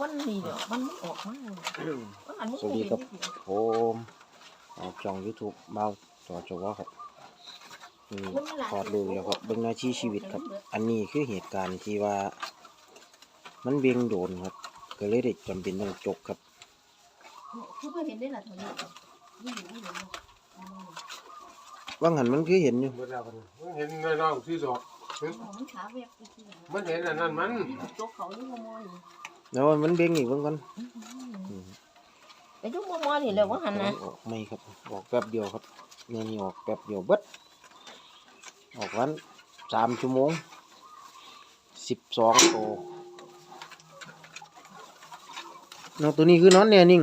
มันนี่เดี๋ยวมันไม่ออกมามันอันนี้สวัสดีครับผมออกช่อง YouTube เบาต่อจวครับอืมถอดลูกแล้วครับเบิ่งหน้าที่ชีวิตครับ อันนี้คือเหตุการณ์ที่ว่า มันเบี่ยงโดนครับ ก็เลยได้จำเป็นต้องจกครับคือเพื่อเห็นได้ละเท่านี้นี่อยู่นี่อยู่ว่างหันมันคือเห็นอยู่เมื่อแล้วกันมันเห็นในน้องที่สอบมันขาแวบไปที่มันเห็นอันนั้นมันโจ๊กเขาลูกมอ ยแล้วมันเบี่ยงอีกเบิ่งก่อนอืมแต่ยุกมอยนี่แหละว่าหันนะออกไม่ครับ ออกแป๊บเดียวครับเนี่ยนี่ออกแป๊บเดียวเบิดออกวันสามชั่วโมงสิบสองโตนกตัวนี้คือนอนแน่นิ่ง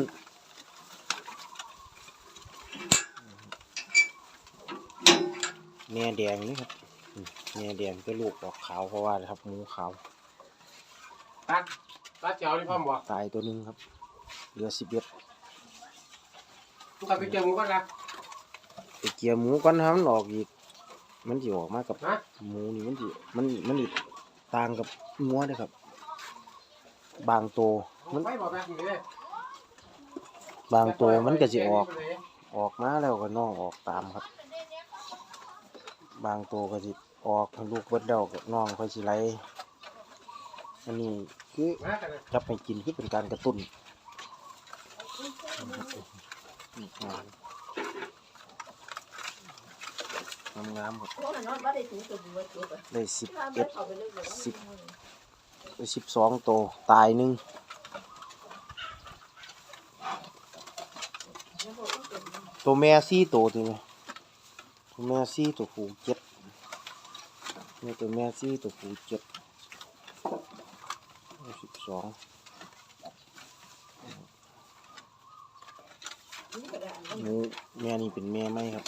แม่แดงนี่ครับอืมแม่แดงก็ลูกออกขาวเพราะว่านะครับหมูขาวตัด ตัดเจ้าที่พ่อมบอกตายตัวหนึงครับ เหลือสิบเอ็ดทุกคนไปเจอมึงก็ละ ไปเกียร์หมูก่อนครับมันออกอีก มันจะออกมากับฮะ หมูนี่มันสิมันมันอีกต่างกับงัวเด้อครับ บางตัวมันไปบอกแบบนี้เลยบางตัวมันก็สิออก ออกมาแล้วก็น้องออกตามครับ บางตัวก็สิออกลูกเบิดเดากับน้องค่อยสิไหลอันนี้ คือมากันเลยจับไปกินคือเป็นการกระตุ้นงามๆครับเพรามันนอนบ้านได้ถูกตัวบัวตัวได้สิบเอ็ดเข้าได้สิบสองโตตายหนึ่งตัวแม่สี่ตัวตัวไหมตัวแม่สี่ตัวผูเจ็ดนี่ตัวแม่สี่ตัวผูเจ็ด สิบสองหมูแม่นี่เป็นแม่ไหมครับ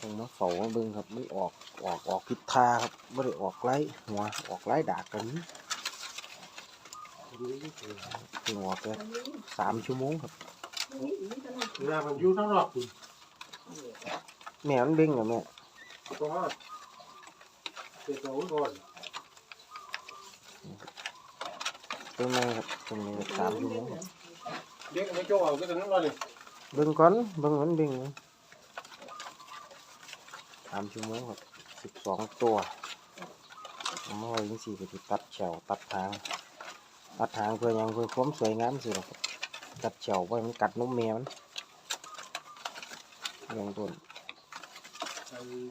ต้องมาเฝ้ามาเบิ่งครับมันออกออกออกพิษทาครับไม่ได้ออกไล่หัวออกไล่ดากกันถึงออกแล้วสามชั่วโมงครับเวลามันอยู่ทั้งรอบคุณแม่มันเบ่งอะแม่ก็เจ็ดตัวก่อนตัวแม่ครับตัวแม่ครับสามชั่วโมงครับเด็กไม่โจ้เอาก็จะนั่งรอเลยเบิ่งก่อน เบิ่งมันเบ่งนะสามชั่วโมงครับสิบสองตัวเอามาไว้ยังสี่ไปที่ตัดเฉวตัดทางตัดทางเพื่อหยังเพื่อความสวยงามสิหรอกครับตัดเฉวไว้มันกัดนมแมวมันเรื่องต้น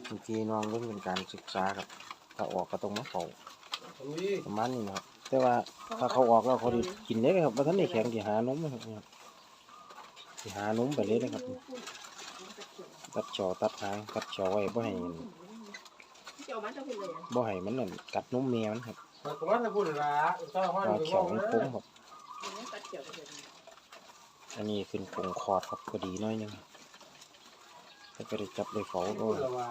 บางทีน้องเรื่องเป็นการศึกษาครับถ้าออกก็ต้องมาเฝ้าตรงนี้ประมาณนี้นะครับ แต่ว่าถ้าเขาออกแล้วเขาไดีกินได้เลยครับว่าท่านได้แข็งที่หานมนะครับเนี่ยที่หานมไปเลยนะครับ ตัดเฉาตัดหางตัดเฉาไว้บ่ให้เจ้ามันจะเป็นเลยบ่ให้มันนั่นกัดนมแมวมันครับตรงนั้นจะพูดละเจ้าห้อยว่าไปเขีบยอวกมันนะโค้งครับตัดเกี่ยวไปเลยอันนี้ขึ้นโคงคอดครับพอดีหน้อยหนึงถ้าก็ได้จับได้เฝ้าก็พูดละว่า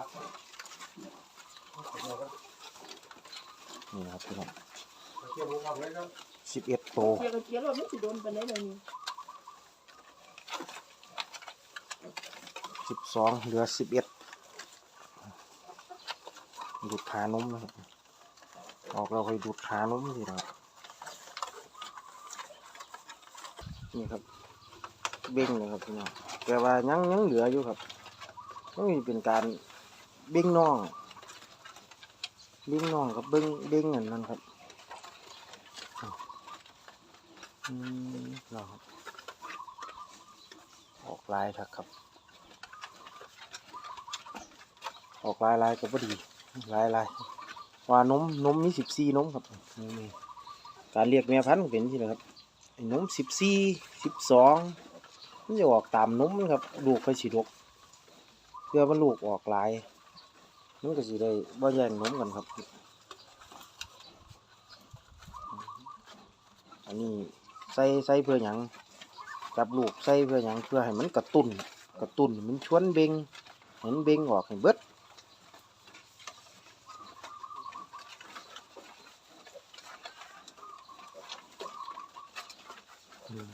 นี่นะครับพี่น้อง เกี่ยวกับอะไรครับสิบเอ็ดโตเกี่ยวกับเกี่ยวเราไม่สิโดนไปไหนเลยนี่สิบสองเหลือสิบเอ็ดดูดขานมนะครับออกเราเคยดูดขานมสินะครับนี่ครับ เบ้งเลยครับพี่น้องแต่ว่ายังยังเหลืออยู่ครับต้องมีเป็นการเบ้งน่องเบ้งน่องกับเบ้งเบ้งอันนั้นครับ อืมเนาะครับออกลายทักครับ ออกลายลายก็พอดีลายลายว่านมนมมีสิบสี่นมครับนี่การเรียกแม่พันธุ์เป็นที่นะครับนมสิบสี่สิบสองมันจะออกตามนมมันครับลูกไปสิดกเพื่อมันลูกออกลายมันก็สิได้บ่แย่งนมกันครับ อันนี้ ใส่ใส่เพื่อหยังจับลูกใส่เพื่อหยังเพื่อให้มันกระตุ้นกระตุ้นมันชวนเบงเห็นเบงออกให้เบิด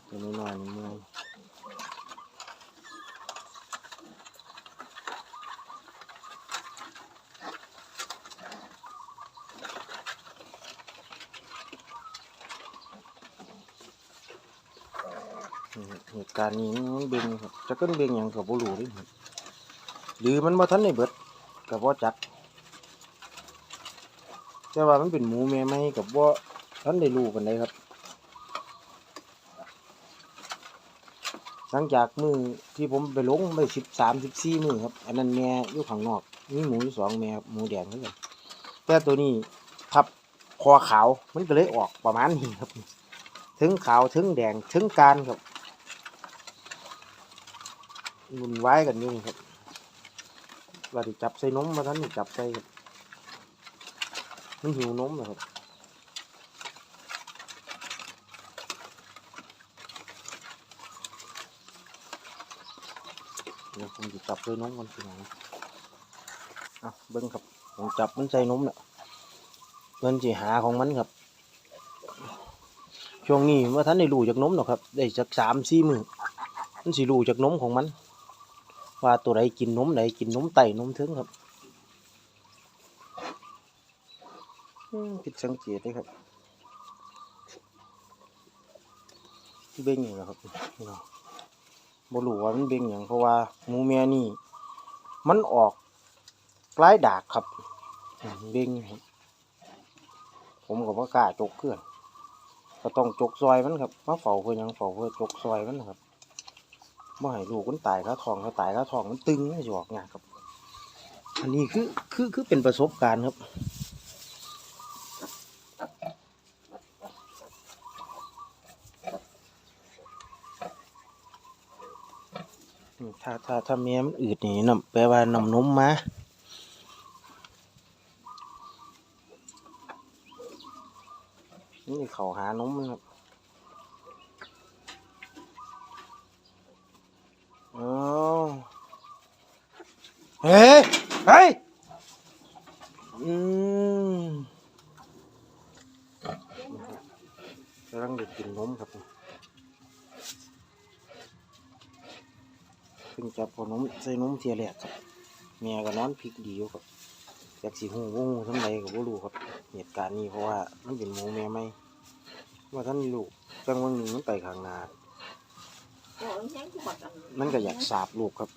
ตัวน้อยๆนี่มือ เหตุ การนี้มันเบ่งครับจะขึ้นเบ่งหยังกับบ่รู้เดิครับหรือมันบ่ทันได้เบิดกับบ่าจักแต่ว่ามันเป็นหมูแม่ไหมกับบ่าทันได้รู้ปานใดครับ หลังจากมือที่ผมไปลงไปสิบสามสิบสี่มือครับ อันนั้นแม่อยู่ข้างนอกมีหมูยู่สองแม่หมูแดงเท่ากันแต่ตัวนี้ทับคอขาวมันก็เลยออกประมาณนี้ครับ ถึงขาวถึงแดงถึงการครับ วุ่นวายกันยู่นี่ครับว่าที่จับใส่นมมาท่านจับใส่ครับมันหิวนมนะครับเดี๋ยวผมจะจับด้วยนมกันทีหลังอะเบิ้งครับผมจับมันใส่นมเนี่ยมันจะหาของมันครับ ช่วงนี้เมื่อท่านได้รู้จากนมหรอกครับ ได้จากสามสี่มือมันสิรู้จากนมของมัน ว่าตัวใดกินนมไหนกินนมไต่นมถึงครับอืมผิดสังเกตเลยครับเบ้งอยู่นะครับพี่น้องบ่รู้ว่ามันเบ่งหยังเพราะว่าหมูแม่นี่ มันออกคล้ายดากครับอืมเบ่งครับผมก็บ่กล้าจกเพื่อนก็ต้องจกซอยมันครับมาเฝ้าเพื่อหยังเฝ้าเพื่อจกซอยมันนะครับ บ่ให้ลูกมันตายขาทองเขาตายขาทองมันตึงมันสิออกยากครับ อันนี้คือคือคือเป็นประสบการณ์ครับถ้าถ้าถ้าแม่มันอืดนี่น้ำแปลว่าน้ำนมมานี่เขาหานมมันครับอ๋อ เฮ้ย เฮ้ย อืมกำลังเด็กกินนมครับเพิ่งจับพอนมใส่นมเทียแรกครับแม่ก็นอนพลิกดีอยู่ครับอยากสิหูว่าหูทำไรก็บ่รู้ครับ เหตุการณ์นี้เพราะว่ามันเป็นหมูแม่ไม่ว่าท่านลูกจังวันหนึ่งมันไปข้างหน้า มันก็อยากสาบลูกครับ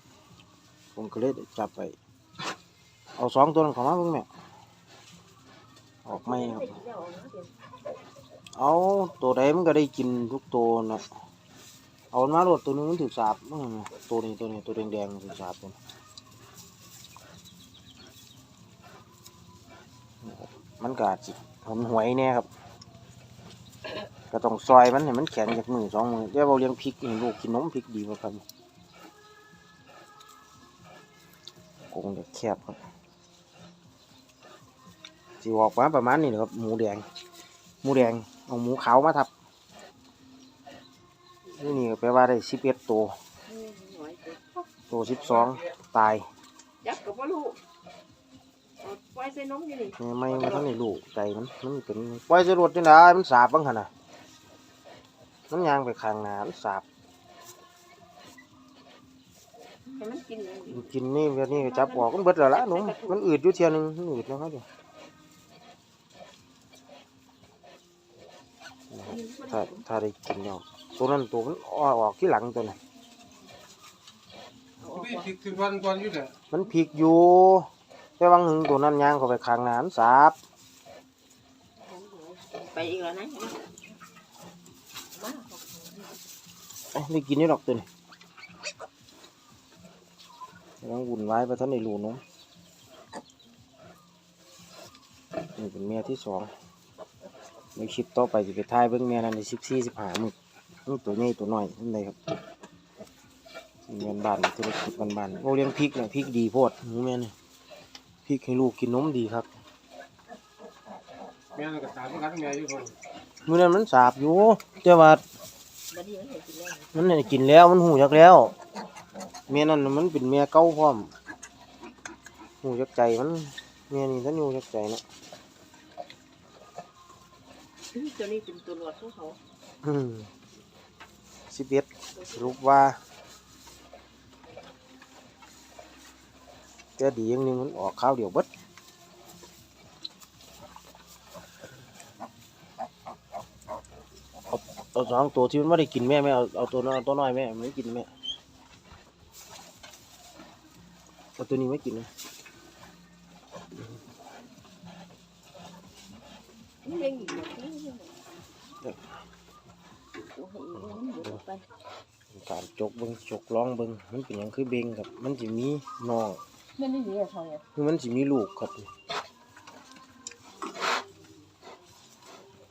ผมก็เลยจับไป เอาสองตัวนั้นของมาเพิ่งแม่ออกไม่ครับ เอาตัวใดมันก็ได้กินทุกตัวนะเอามาโหลดตัวนึงมันถูกสาบตัวนี้ตัวนี้ตัวแดงๆถูกสาบตัวมันก็อาจสิผมหวยแน่ครับ ก็ต้องซอยมันให้มันแข็งจากมือสองมือเดี๋ยวเราเลี้ยงพริกให้ลูกกินนมพริกดีกว่าครับกงเด็กแคบครับสิออกมาประมาณนี้นะครับหมูแดง หมูแดงเอาหมูขาวมาทับนี่นี่ก็แปลว่าได้สิบเอ็ดตัวอืมหน่อยเดี๋ยวตัวสิบสองตายยักษ์กับว่าลูกเอาไว้ใส่นมอยู่นี่นี่ไม่ไม่ทันได้ลูกใจมันมันเป็นปล่อยจะรวดจังไดมันสาบบ้างขนาด มันยางไปข้างหน้ามันสาบให้มันกินเลยมันกินนี่แบบนี้ก็จับออกมันเบิดแล้วละหนุ่มมันอืดอยู่เทียหนึงมันอืดแล้วครับเดี๋ยวถ้าถ้าได้กินแล้วตัวนั้นตัวมันอ้อออกที่หลังตัวนั้นพี่ติดถึงวันก่อนอยู่แหละมันพลิกอยู่แต่วังหนึ่งตัวนั้นยางเข้าไปข้างหน้ามันสาบ ไปอีกแล้วนะมา เอ้ย ได้กินนี่หรอกตัวนี้ต้องวุ่นวายไปท่านในรูเนาะนี่เป็นเมียที่สองในคลิปต่อไปจะไปถ่ายเบิ่งเมียนั้นในสิบสี่สิบห้ามึกนี่ตัวใหญ่ตัวน้อยนั่นเลยครับเงินบ้านธุรกิจบ้านๆโอ้เลี้ยงพริกเนี่ยพริกดีโพดหมูแม่เนี่ยพริกให้ลูกกินนมดีครับแม่ก็ตามกันแม่อยู่คนมื้อนั้นมันสาบอยู่แต่ว่าบัด นี้มันเห็นกินแล้วมันได้กินแล้วมันหูจักแล้วเมียนั่นน่ะมันเป็นเมียเก่าพร้อมหูจักใจมันเมียนี่ท่านหูจักใจเนาะตัวนี้เป็นตัวหลวดของเขาอืมสิบเอ็ดสรุปว่าแต่ดีอย่างหนึงมันออกข้าวเดียวเบิด เอาสองตัวที่มันไม่ได้กินแม่แม่เอาเอาตัวน้อยตัวน้อยแม่ไม่กินแม่เอาตัวนี้ไม่กินนะนี่เลี้ยงอีกแบบนี้โอ้โหมันหมดไปการจกเบิ้งจกร้องเบิ้งมันเป็นหยังคือเบงครับ มันจะมีน้องมันนี่เหลือเท่าไหร่คือมันจะมีลูกครับ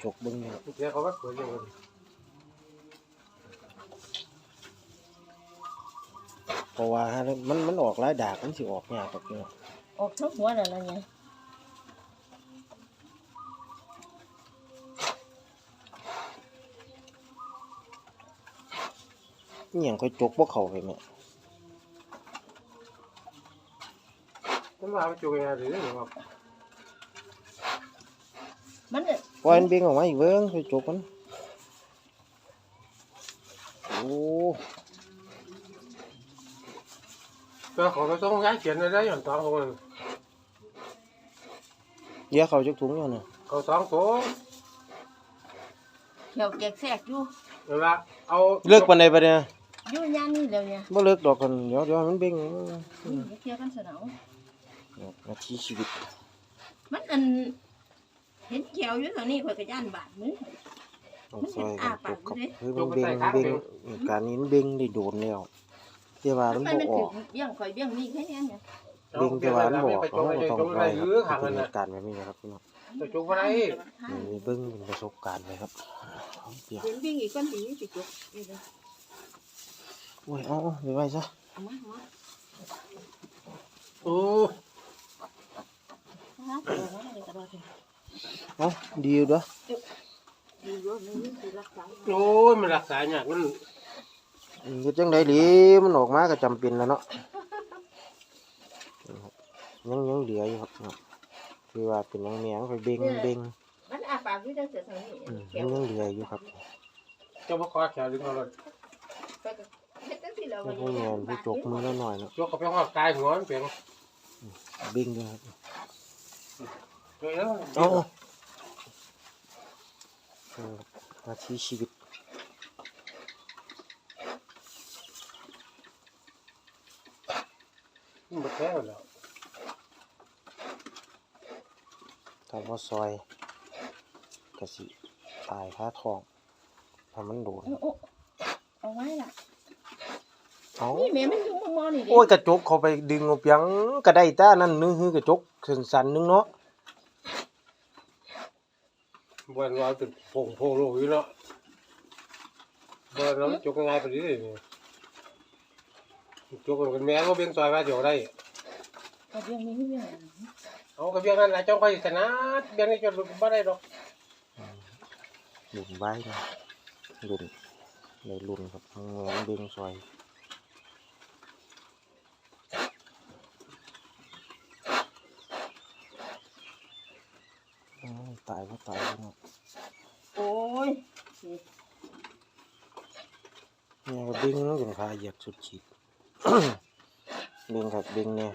จกเบิ้งนี่ครับเดี๋ยวเขาก็สวยอย่ เพราะว่ามันมันออกหลายดากมันสิออกยากครับพี่น้องออกทั้งหัวนั่นแหละไงนี่ยังค่อยจกพวกเขาไปแม่มันมาไปจูงยังไงหรือหรือว่ามันเนี่ยปล่อยมันเบงออกมาอีกเบิ้งค่อยจกมันโอ้ เพื่อเขาไปส่งย้ายเขียนอะไรอย่างสองคนเดี๋ยวเขาจกถุงอยู่น่ะเขาสองตัวเขียวแกกแทรกอยู่เดี๋ยวละเอาเลิกปันใดปะเนี่ยอยู่ย่านนี่แล้วเนี่ยบ่เลิกดอกกันเดี๋ยวเดี๋ยวให้มันเบงนี่เที่ยวกันสนองนาทีชีวิต มันอันเห็นเขียวอยู่ตอนนี้ข่อยก็ย่านบาดมือต้องมันซเป็นอยอากันจปากกครับอยู่เด้คือมันเบงเบงเหตุการณ์นี้มันเบงได้โดนแล้ว แต่ว่ามัมันนไปบ่มันอถึอกงเบี้ยงข่อยเบี้ยงนี่แค่นี้เนี่ยเบงแต่ว่ามันบ่ออกไปเขาจูงก็ไปต้องจูงไปอะไรครับหรือห่างเป็กันนเหนะตุการณ์แบบนี้นะครับพี่น้องไปจูงอะไรนี่เบิ่งเป็นประสบการณ์เลยครับเปียกเห็นเบี้ยงอีกก้อนสีสิจุกนี่เลยโอ้ยเอาเอาไปไว้ซะเอามาเอามาโอ้เอามาเอามาเอามาเอามาเอาดีอยู่เด้อ ดีอยู่นี่คือรักษาโอ้ยมันรักษาเนี่ยมันอืม เฮ็ดจังได๋ดีมันออกมาก็จำเป็นแล้วเนาะยังยังเหลืออยู่ครับเนาะคือว่าเป็นยังแมงไปเบ่งเบ่งมันอาปากอยู่ตั้งแต่ทางนี้อืมเขียัยวงยังเหลืออยู่ครับเจ้าพ่อคอแขวดึงเอาเลยไปก็เฮ็ดจังซี่แล้วแล้วพวกแมนผู้จกมือละหน่อยเนาะยกเขาไปหอดกายหัวมันเปลี่ยนเบ่งอยู่ครับเลยแล้วเอาเอาอืมนาทีชีวิต มัน หมดแล้วแล้วถ้าว่าซอยก็สิตายคาท้องถ้ามันโดนเอาเอาเอาไว้ล่ะเอานี่แม่มันอยู่มอๆนี่ดิโอ้ยกระจกเขาไปดึงเอาเพียงก็ได้แต่นั่นนึงคือกระจกสันๆนึงเนาะบนเราติดผงโพโลอยู่เนาะบนเราจกง่ายไปดิ จกกันแม่ก็เบี้ยงซอยว่าจกได้ก็เรื่องนี้เรื่องเอากระเบี้ยงนั่นแหละจ้องคอยชนะเบี้ยงนี่จะบ่ได้ดอกหลุนไว้นะหลุนในหลุนครับงอนเบงซอยโอ้ยตายก็ตายแล้วเนาะโอ้ยเนี่ยก็เบงจนขาเหยียบสุดขีด เบงครับเบงเนี่ย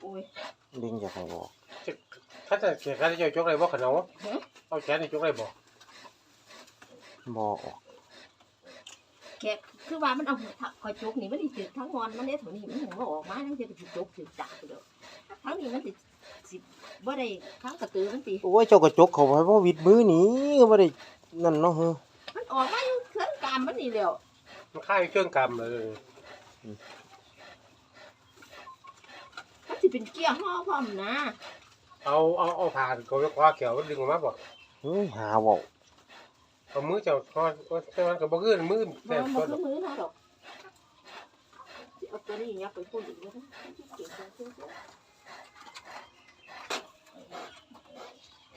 โอ้ยเบงอยากให้ออกถ้าจะเขียนข้าจะจกได้บ่ขนมเอาแขนนี่จกได้บ่บอออกแกคือว่ามันเอาคอยจุกนี่มันสิถึกทั้งงอนมันได้เท่านี้มันยังบ่ออกมาทั้งสิไปจุกถึกจักไปเด้อทั้งนี้มันสิสิบ่ได้ทั้งกระตือมันสิโอ้ยเจ้ากระจกเขาไว้เพราะวิดมือหนีก็ไม่ได้นั่นเนาะเฮ้อมันออกมาอยู่เครื่องกามมันนี่แล้วมันค่ายเครื่องกำเลยมันสิ เป็นเกียร์ห่อพร้อมนะเอาเอาเอาผ่านเขาไปคว้าแขวมันดึงออกมาบ่เฮ้ยหาเว่าเอามือเจ้าทอดแต่มันก็บ่ขึ้นมือบ่แต่บ่ก็คือมือเฮาดอกสิเอาตัวนี้ยับไปพูดอีกแล้วนะเก่งจังซี่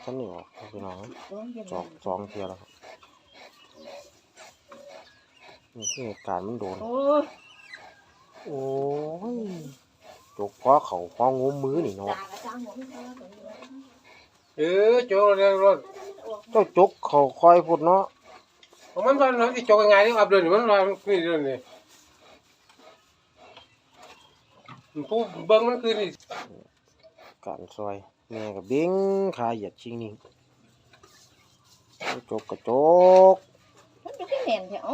ฉันนี่ออกพี่น้องโอ้ยเดี๋ยวสองสองเทียแล้วครับนี่คือเหตุการณ์มันโดน โอ้ย โอ้ย จกคว้าเขาคว้างุ้มมือนี่เนาะด่ากระจังหัวมันเท่าตัวนี้เออโจกเร็วรถเจ้าจกเขาคอยพุดเนาะเอามันมันมันสิโจกยังไงนี่อับเดินมันว่านี่เดินนี่ผู้เบิ่งมันคือนี่การซอยแม่กับเบ้งขาเหยียดชิงนี่จกกระจกมันเป็นยังไงแน่นแถว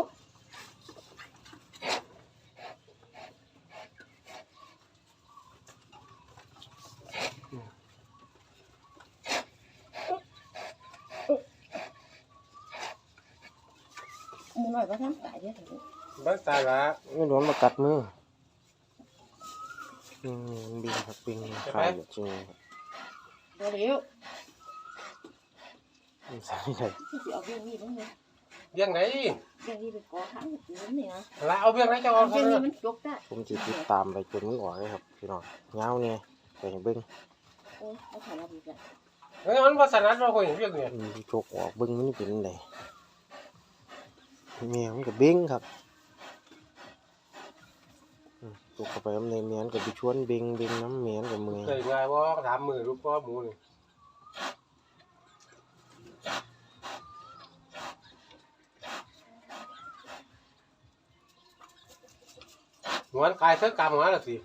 มึงหน่อยว่าทำตายเยอะถึงบ้านตายละไม่โดนมากัดมือบิงบิงครับบิงขายอยู่จริงครับตัวเร็วไม่ใช่เลยที่จะเอาเบี้ยนี่ลงเลยเบี้ยงไหนเบี้ยนี่ไปก่อทั้งผืนนี่นะละเอาเบี้ยงไหนจะเอาเบี้ยเท่านี่นั้นมันจกได้ผมจะติดตามไปจนมันออกเลยครับพี่น้องเงาเนี่ยไปให้เบิ้งโอ้ยเอาถ่ายเราดีจ้ะเฮ้ยมันภาษานัดเราคนเห็นเบี้ยงเนี่ยมันสิโจกออกเบิ้งมันเป็นไง แมวมันก็เบ้งครับอืมตกเข้าไปน้ำในแมวมันก็ไปชวนเบ้งเบ้งน้ำแมวมันกับมือเคยไงว่าถามมือลูกพ่อหมูนี่หัวกายเสื้อกำหัวละสิ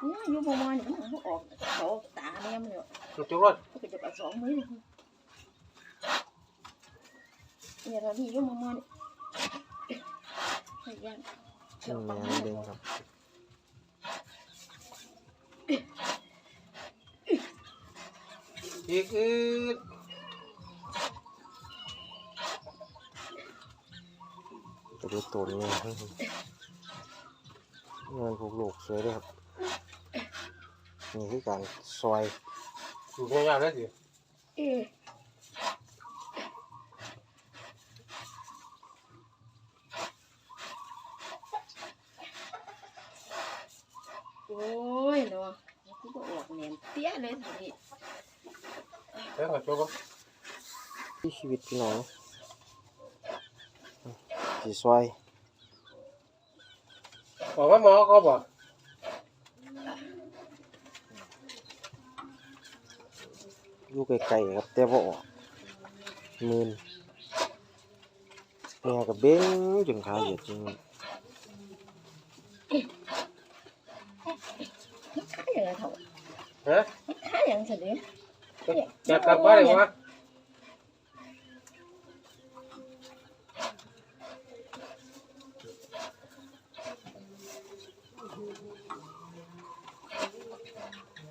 เนี่ยอยู่ประมาณนี้มันออกเขาตาเนี่ยมันเนี่ยจุกรถเขาก็จะเอาสองมือ เนี่ยเราดีอยู่ประมานี้พยายามอืมแมวมันเบ้งครับอีกอืดจะดูตัวนี้เงินพวกลูกสวยด้วยครับนี่คือการซอยอยู่ยาวๆแล้วสิ เอ๊ะโอ้ยเนาะกูก็ออกเนียนเตี้ยเลยทีนี้ เดี๋ยวก็จุก ที่ชี วิตพี่น้องสีซอยบอกว่าหมอเขาบอกอยู่ไกลๆครับแต่ว่าออกมืนแม่กับเบ้งจนขาเหยียดจริงข้าอย่างไรเถอะฮะ ข้าอย่างเสร็จเลยจะกลับบ้านเลยวะ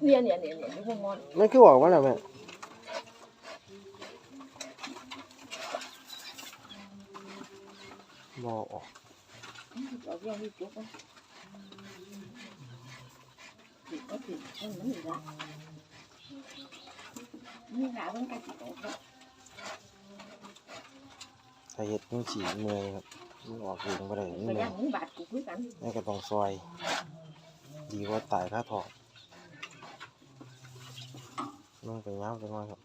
เนี่ยเนี่ยเนี่ยเนี่ยพวกมันนั่นคือออกว่าอะไรแม่บอออกเราเรียกที่จุกอะติดก็ติดมันมันอยู่ละนี่หาเพิ่งกระติกออกแล้วถ้าเห็ดมันสีเมื่อยครับมันออกเองก็ได้มันก็เมื่อยังยมึงบาดกูคือกันนี่ก็ต้องซอย ดีกว่าตายค่าทอ งน้องไปย้ำไปน้อยครับ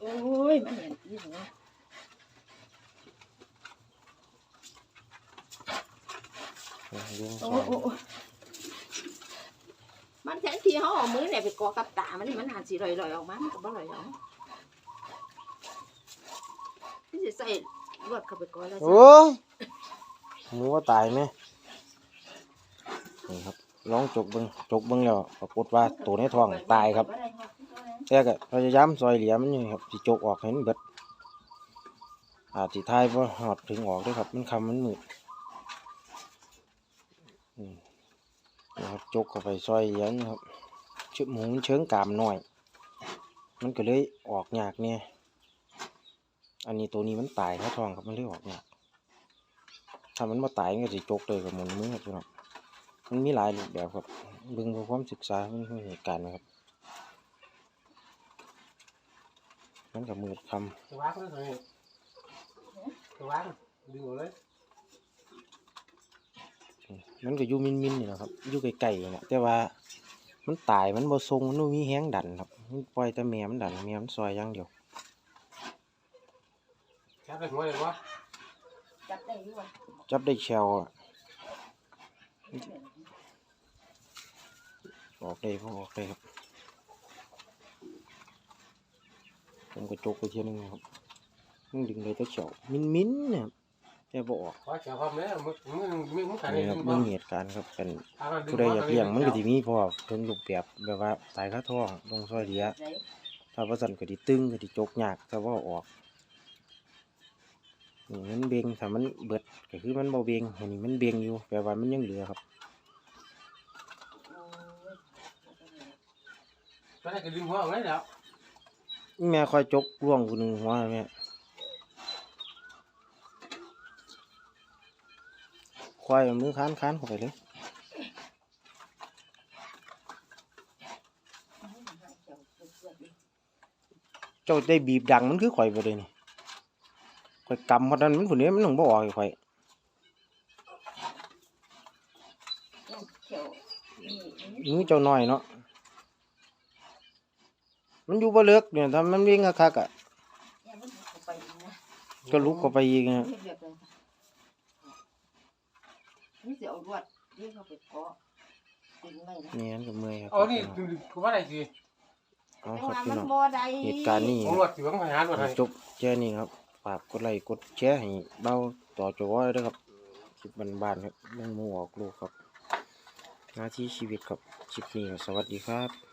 โอ้ยมันเนี่ยยี่หัวเลี้ยงซโอ้อยโอ้โอ้มันแทนที่เขาเอามือเนี่ยไปกอกับตา มันนี่มันหาสีลอยๆออกมา มันก็บ่ลอยออกที่จะใส่ลวดเข้าไปกอแล้วโอ้ยหมูว่าตายไหมนี่ครับ ลองจกเบิงจกเบิงแล้วปรากฏว่าตัวในท้องตายครับแต่ก็พยายามซอยเหลี่ยมันอยู่ครับจกออกให้มันเบิดอาจสิทายบ่หอดถึงออกด้วยครับ มันคำมันมืดนะครับจกเข้าไปซอยเหลี่ยมครับชึหมูมันเชิงกามหน่อย มันก็เลยออกยากเนี่ยอันนี้ตัวนี้มันตายถ้าทองครับมันเลยออกยากถ้ามันมาตายก็สิจกเลยกับหมุนมือครับพี่น้อง มันมีหลายรูปแบบครับเบิ่งเพื่อความศึกษาเพื่อเหตุการณ์นะครับมันกับมืดคจะวางเลยสิจะวางดึงออกเลยำมันก็อยู่มินมินๆนี่นะครับอยู่ไกลๆนี่แหละแต่ว่ามันตายมันบ่ทรงมันบ่มีแห้งดันครับมันปล่อยแต่แม่มันดันแม่มันซอยอย่างเดียวจับไปหัวเลยวะจับได้ด้วยวะจับได้แชวอะ ออกได้พอออกได้ครับผมก็จกไปเทียหนึงครับมันดึงเลยแต่เขียวมินมินๆเนี่ยครับแต่บ่ออกขอเจ้าความเลยมึงมึงมึงมึงขันนี่นี่ครับมึมังนเหตุการณ์ครับเป็นผู้ใดอยากเลี้ยงมันก็สิมีพอถึงรูปแบบแบบว่าตายค่าท้องลงซอยเหลียไหนถ้าว่าสั่นก็สิตึงก็สิจกยากแต่ว่าออกนี่มันเบงถ้ามันเบิดก็คือมันบ่เบงอันนี้มันเบงอยู่แปลว่ามันยังเหลือครับ โอ้ย ก็ได้ก็ดึงหัวออกเลยแล้วแม่คอยจกล่วงกูหนึ่งหัวแม่ควายเอามือค้านค้านเข้าไปเลยเจ้าได้บีบดังมันคือข่อยบ่ได้นี่ข่อยกำเพราะนั้นมันผู้นี้มันถึงบ่ออกให้ข่อยเขียวนี่มือเจ้าน้อยเนาะ มันอยู่บ่เลิกเนี่ยถ้ามันวิ่งคักๆอะอย่ามันเข้าไปอีกนะก็ลุกเข้าไปอีกนะเฮ็ดแบบนั้นนี่สิเอารวดเรียกเขาไปเกาะดึงไว้นะนี่นั่นก็เมื่อยครับเอานี่ดึงกูว่าได้สิเอาแต่ครับว่าพี่มันน้องบ่ได้เหตุการณ์นี้ผมรวดสิว่าไปหารวดให้จบแค่นี้ครับฝากกดไลค์กดแชร์ให้เบาต่อจอด้วยครับคลิปบ้านๆครับเรื่องหมูออกลูกครับหน้าที่ชีวิตครับคลิปนี้ก็สวัสดีครับ